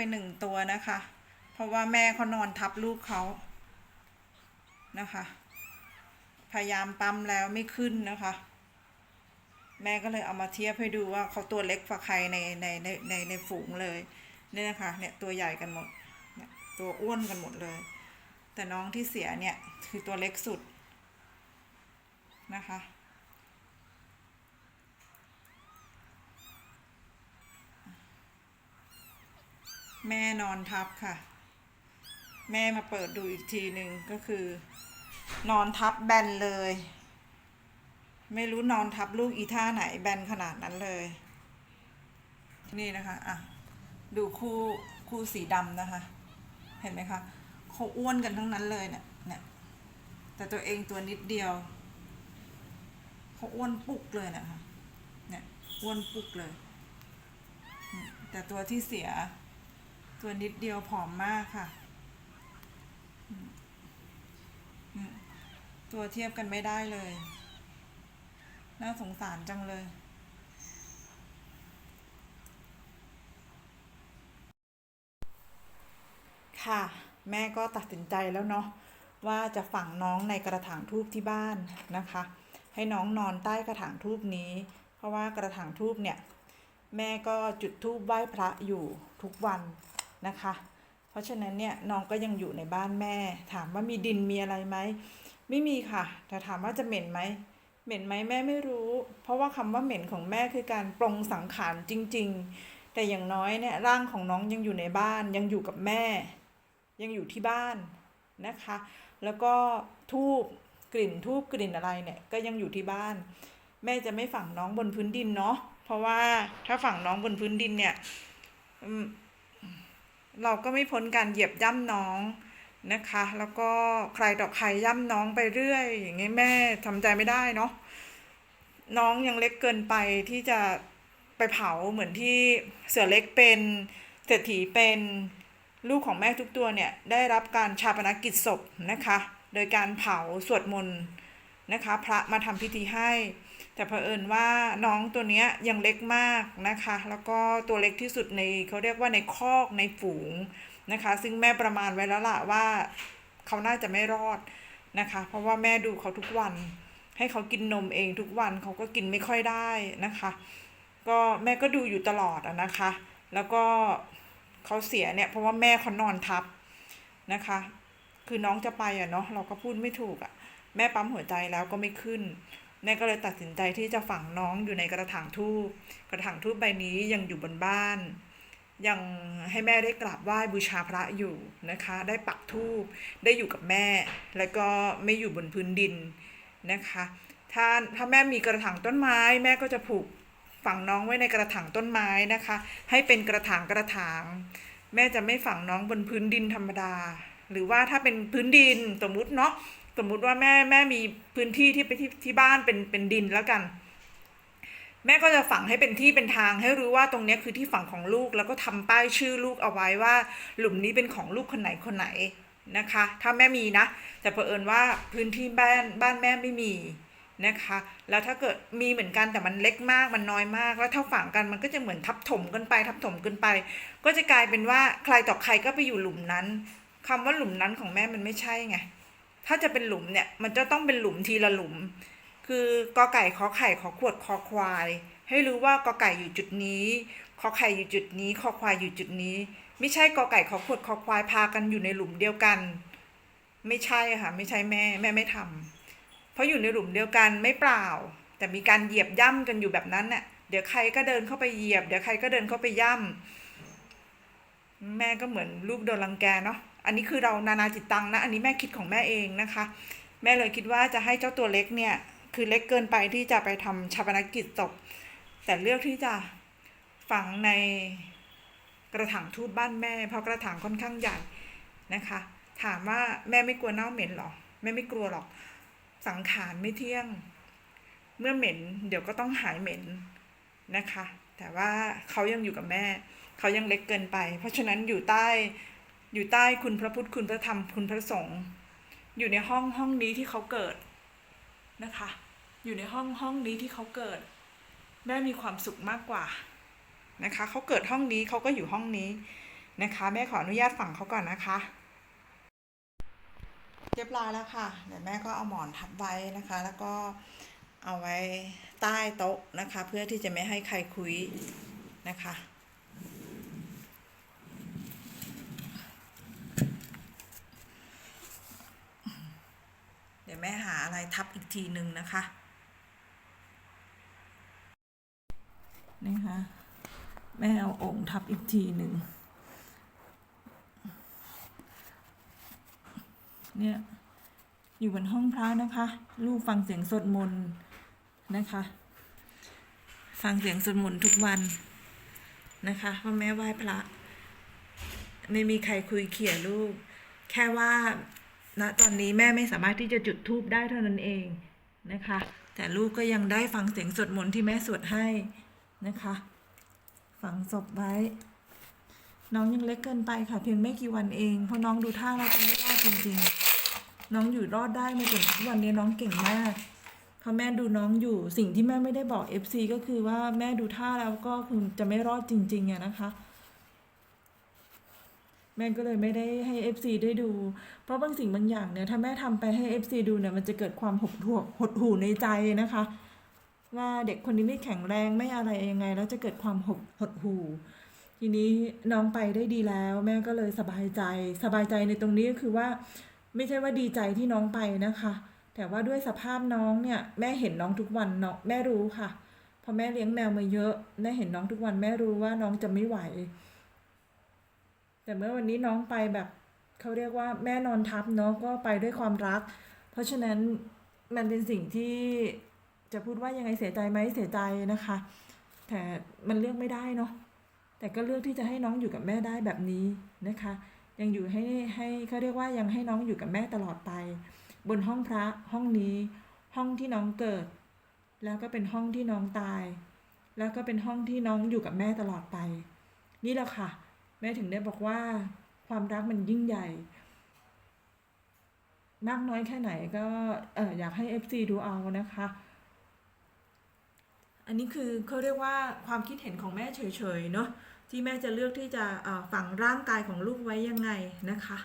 ไปหนึ่งตัวนะคะ เพราะว่าแม่เขานอนทับลูกเขานะคะ พยายามปั๊มแล้วไม่ขึ้นนะคะ แม่ก็เลยเอามาเทียบให้ดูว่าเขาตัวเล็กกว่าใครในในในในในฝูงเลยเนี่ยนะคะเนี่ยตัวใหญ่กันหมดเนี่ยตัวอ้วนกันหมดเลย แต่น้องที่เสียเนี่ยคือตัวเล็กสุดนะคะ แม่นอนทับค่ะ แม่มาเปิดดูอีกทีหนึ่งก็คือ นอนทับแบนเลย ไม่รู้นอนทับลูกอีท่าไหนแบนขนาดนั้นเลย นี่นะคะอะดูคู่คู่สีดำนะคะ เห็นไหมคะเขาอ้วนกันทั้งนั้นเลยเนี่ยเนี่ยแต่ตัวเองตัวนิดเดียวเขาอ้วนปุกเลยนะคะเนี่ยอ้วนปุกเลย แต่ตัวที่เสีย ตัวนิดเดียวผอมมากค่ะ ตัวเทียบกันไม่ได้เลย น่าสงสารจังเลยค่ะแม่ก็ตัดสินใจแล้วเนาะว่าจะฝังน้องในกระถางทูบที่บ้านนะคะ ให้น้องนอนใต้กระถางทูบนี้ เพราะว่ากระถางทูบเนี่ย แม่ก็จุดธูปไหว้พระอยู่ทุกวัน นะคะ เพราะฉะนั้นเนี่ยน้องก็ยังอยู่ในบ้านแม่ ถามว่ามีดินมีอะไรไหมไม่มีค่ะ แต่ถามว่าจะเหม็นไหมเหม็นไหมแม่ไม่รู้ เพราะว่าคำว่าเหม็นของแม่คือการปรงสังขารจริง ๆ แต่อย่างน้อยเนี่ยร่างของน้องยังอยู่ในบ้านยังอยู่กับแม่ ยังอยู่ที่บ้านนะคะ แล้วก็ทูบกลิ่นทูบกลิ่นอะไรเนี่ยก็ยังอยู่ที่บ้าน แม่จะไม่ฝังน้องบนพื้นดินเนาะเพราะว่าถ้าฝังน้องบนพื้นดินเนี่ย เราก็ไม่พ้นการเหยียบย่ำน้องนะคะ แล้วก็ใครต่อใครย่ำน้องไปเรื่อย อย่างงี้แม่ทำใจไม่ได้เนาะน้องยังเล็กเกินไปที่จะไปเผาเหมือนที่เสือเล็กเป็นเศรษฐีเป็นลูกของแม่ทุกตัวเนี่ย ได้รับการชาปนกิจศพนะคะ โดยการเผาสวดมนต์นะคะ พระมาทำพิธีให้ แต่เผอิญว่าน้องตัวนี้ยยังเล็กมากนะคะ แล้วก็ตัวเล็กที่สุดในเขาเรียกว่าในคอกในฝูงนะคะ ซึ่งแม่ประมาณไว้แล้วล่ะว่าเขาน่าจะไม่รอดนะคะ เพราะว่าแม่ดูเขาทุกวัน ให้เขากินนมเองทุกวันเขาก็กินไม่ค่อยได้นะคะ ก็แม่ก็ดูอยู่ตลอดอะนะคะ แล้วก็เขาเสียเนี่ยเพราะว่าแม่เขานอนทับนะคะ คือน้องจะไปอะเนาะเราก็พูดไม่ถูกอะแม่ปั๊มหัวใจแล้วก็ไม่ขึ้น แม่ก็เลยตัดสินใจที่จะฝังน้องอยู่ในกระถางทูบกระถางทูบใบนี้ยังอยู่บนบ้าน ยังให้แม่ได้กราบไหว้บูชาพระอยู่นะคะ ได้ปักทูบได้อยู่กับแม่ แล้วก็ไม่อยู่บนพื้นดินนะคะ ถ้าถ้าแม่มีกระถางต้นไม้ แม่ก็จะผูกฝังน้องไว้ในกระถางต้นไม้นะคะ ให้เป็นกระถางกระถางแม่จะไม่ฝังน้องบนพื้นดินธรรมดา หรือว่าถ้าเป็นพื้นดินสมมุติเนาะ สมมุติว่าแม่แม่มีพื้นที่ที่ไปที่ที่บ้านเป็นเป็นดินแล้วกัน แม่ก็จะฝังให้เป็นที่เป็นทางให้รู้ว่าตรงนี้คือที่ฝังของลูกแล้วก็ทำป้ายชื่อลูกเอาไว้ว่า หลุมนี้เป็นของลูกคนไหนคนไหนนะคะ ถ้าแม่มีนะ แต่เผอิญว่าพื้นที่บ้านบ้านแม่ไม่มีนะคะ แล้วถ้าเกิดมีเหมือนกันแต่มันเล็กมากมันน้อยมาก แล้วถ้าฝังกันมันก็จะเหมือนทับถมกันไป ทับถมกันไป ก็จะกลายเป็นว่าใครต่อใครก็ไปอยู่หลุมนั้นคำว่าหลุมนั้นของแม่มันไม่ใช่ไง ถ้าจะเป็นหลุมเนี่ย มันจะต้องเป็นหลุมทีละหลุม คือกอไก่ขอไข่ขอขวดคอควาย ให้รู้ว่ากอไก่อยู่จุดนี้ขอไข่อยู่จุดนี้คอควายอยู่จุดนี้ ไม่ใช่กอไก่ขอขวดคอควายพากันอยู่ในหลุมเดียวกัน ไม่ใช่ค่ะ ไม่ใช่แม่แม่ไม่ทำเพราะอยู่ในหลุมเดียวกันไม่เปล่า แต่มีการเหยียบย่ำกันอยู่แบบนั้นเนี่ยเดี๋ยวใครก็เดินเข้าไปเหยียบ เดี๋ยวใครก็เดินเข้าไปย่ำแม่ก็เหมือนลูกโดนรังแกเนาะ อันนี้คือเรานานาจิตตังนะ อันนี้แม่คิดของแม่เองนะคะ แม่เลยคิดว่าจะให้เจ้าตัวเล็กเนี่ยคือเล็กเกินไปที่จะไปทำชาปนกิจศพแต่เลือกที่จะฝังในกระถางทูบบ้านแม่ เพราะกระถางค่อนข้างใหญ่นะคะ ถามว่าแม่ไม่กลัวเน่าเหม็นหรอแม่ไม่กลัวหรอก สังขารไม่เที่ยง เมื่อเหม็น เดี๋ยวก็ต้องหายเหม็นนะคะ แต่ว่าเขายังอยู่กับแม่ เขายังเล็กเกินไป เพราะฉะนั้นอยู่ใต้ อยู่ใต้คุณพระพุทธคุณพระธรรมคุณพระสงฆ์อยู่ในห้องห้องนี้ที่เขาเกิดนะคะ อยู่ในห้องห้องนี้ที่เขาเกิด แม่มีความสุขมากกว่านะคะเขาเกิดห้องนี้เขาก็อยู่ห้องนี้นะคะ แม่ขออนุญาตฝังเขาก่อนนะคะเรียบร้อยแล้วค่ะเดี๋ยวแม่ก็เอาหมอนทับไว้นะคะ แล้วก็เอาไว้ใต้โต๊ะนะคะ เพื่อที่จะไม่ให้ใครคุยนะคะ เดี๋ยว แม่หาอะไรทับอีกทีหนึ่งนะคะ นี่ค่ะ แม่เอาองค์ทับอีกทีหนึ่ง เนี่ย อยู่บนห้องพระนะคะ ลูกฟังเสียงสวดมนต์นะคะ ฟังเสียงสวดมนต์ทุกวันนะคะเพราะแม่ไหว้พระ ไม่มีใครคุยเขี่ยลูก แค่ว่า ณตอนนี้แม่ไม่สามารถที่จะจุดธูปได้เท่านั้นเองนะคะ แต่ลูกก็ยังได้ฟังเสียงสวดมนต์ที่แม่สวดให้นะคะ ฝังศพไว้ น้องยังเล็กเกินไปค่ะ เพียงไม่กี่วันเอง เพราะน้องดูท่าเราจะไม่รอดจริง ๆ น้องอยู่รอดได้มาจนทุกวันนี้น้องเก่งมากเพราะแม่ดูน้องอยู่สิ่งที่แม่ไม่ได้บอก FC ก็คือว่าแม่ดูท่าแล้วก็คือจะไม่รอดจริงๆอะนะคะ แม่ก็เลยไม่ได้ให้ FC ได้ดู เพราะบางสิ่งบางอย่างเนี่ยถ้าแม่ทำไปให้ FC ดูเนี่ยมันจะเกิดความหดหู่หดหู่ในใจนะคะ ว่าเด็กคนนี้ไม่แข็งแรงไม่อะไรยังไง แล้วจะเกิดความหดหดหู่ทีนี้น้องไปได้ดีแล้ว แม่ก็เลยสบายใจ สบายใจในตรงนี้ก็คือว่า ไม่ใช่ว่าดีใจที่น้องไปนะคะ แต่ว่าด้วยสภาพน้องเนี่ย แม่เห็นน้องทุกวันเนาะแม่รู้ค่ะเพอแม่เลี้ยงแมวมาเยอะแม่เห็นน้องทุกวันแม่รู้ว่าน้องจะไม่ไหว แต่เมื่อวันนี้น้องไปแบบเขาเรียกว่าแม่นอนทับเนาะก็ไปด้วยความรัก เพราะฉะนั้นมันเป็นสิ่งที่จะพูดว่ายังไงเสียใจไหมเสียใจนะคะ แต่มันเลือกไม่ได้เนาะแต่ก็เลือกที่จะให้น้องอยู่กับแม่ได้แบบนี้นะคะ ยังอยู่ให้ให้เขาเรียกว่ายังให้น้องอยู่กับแม่ตลอดไป บนห้องพระห้องนี้ ห้องที่น้องเกิด แล้วก็เป็นห้องที่น้องตาย แล้วก็เป็นห้องที่น้องอยู่กับแม่ตลอดไป นี่แหละค่ะ แม่ถึงได้บอกว่าความรักมันยิ่งใหญ่ มากน้อยแค่ไหนก็เอออยากให้ FC ดูเอานะคะ อันนี้คือเขาเรียกว่าความคิดเห็นของแม่เฉยๆเนาะที่แม่จะเลือกที่จะเอ่อฝังร่างกายของลูกไว้ยังไงนะคะ